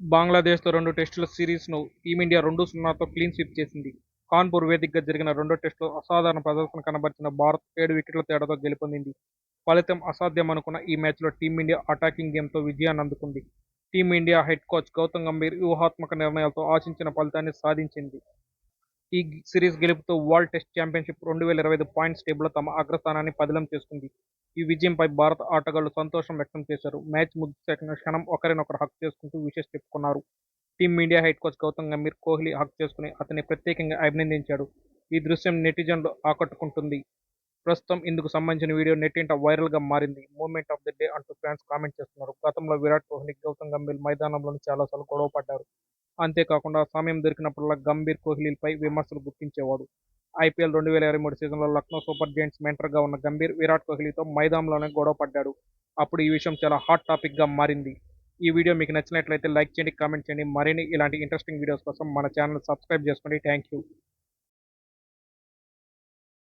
బంగ్లాదేశ్తో రెండు టెస్టుల సిరీస్ను టీమిండియా రెండు సున్నాతో క్లీన్ స్వీప్ చేసింది. కాన్పూర్ వేదికగా జరిగిన రెండో టెస్టులో అసాధారణ ప్రదర్శన కనబరిచిన భారత్ ఏడు వికెట్ల తేడాతో గెలుపొందింది. ఫలితం అసాధ్యం అనుకున్న ఈ మ్యాచ్లో టీమిండియా అటాకింగ్ గేమ్తో విజయాన్నందుకుంది. Team India head coach Gautam Gambhir వ్యూహాత్మక నిర్ణయాలతో ఆశించిన ఫలితాన్ని సాధించింది. ఈ సిరీస్ గెలుపుతో వరల్డ్ టెస్ట్ చాంపియన్షిప్ రెండు వేల ఇరవై ఐదు పాయింట్స్ టేబుల్లో తమ అగ్రస్థానాన్ని పదిలం చేసుకుంది. ఈ విజయంపై భారత ఆటగాళ్ళు సంతోషం వ్యక్తం చేశారు. మ్యాచ్ ముగిసే క్షణం ఒకరినొకరు హక్ చేసుకుంటూ విషెస్ చెప్పుకున్నారు. Team India head coach Gautam Gambhir Kohli hug చేసుకుని అతన్ని ప్రత్యేకంగా అభినందించాడు. ఈ దృశ్యం నెటిజన్లు ఆకట్టుకుంటుంది. ప్రస్తుతం ఇందుకు సంబంధించిన వీడియో నెట్టింట వైరల్గా మారింది. మూమెంట్ ఆఫ్ ది డే అంటూ ఫ్యాన్స్ కామెంట్ చేస్తున్నారు. గతంలో విరాట్ కోహ్లీ, గౌతమ్ గంభీర్ మైదానంలోని చాలాసార్లు గొడవ పడ్డారు. అంతేకాకుండా సమయం దొరికినప్పుడల్లా గంభీర్ కోహ్లీలపై విమర్శలు గుర్తించేవాడు ఐపీఎల్ రెండు వేల ఇరవై మూడు సీజన్లో లక్నో సూపర్ జైంట్స్ మెంటర్గా ఉన్న గంభీర్ విరాట్ కోహ్లీతో మైదానంలోనే గొడవ పడ్డాడు. అప్పుడు ఈ విషయం చాలా హాట్ టాపిక్గా మారింది. ఈ వీడియో మీకు నచ్చినట్లయితే లైక్ చేయండి, కామెంట్ చేయండి. మరిన్ని ఇలాంటి ఇంట్రెస్టింగ్ వీడియోస్ కోసం మన ఛానల్ సబ్స్క్రైబ్ చేసుకోండి. Thank you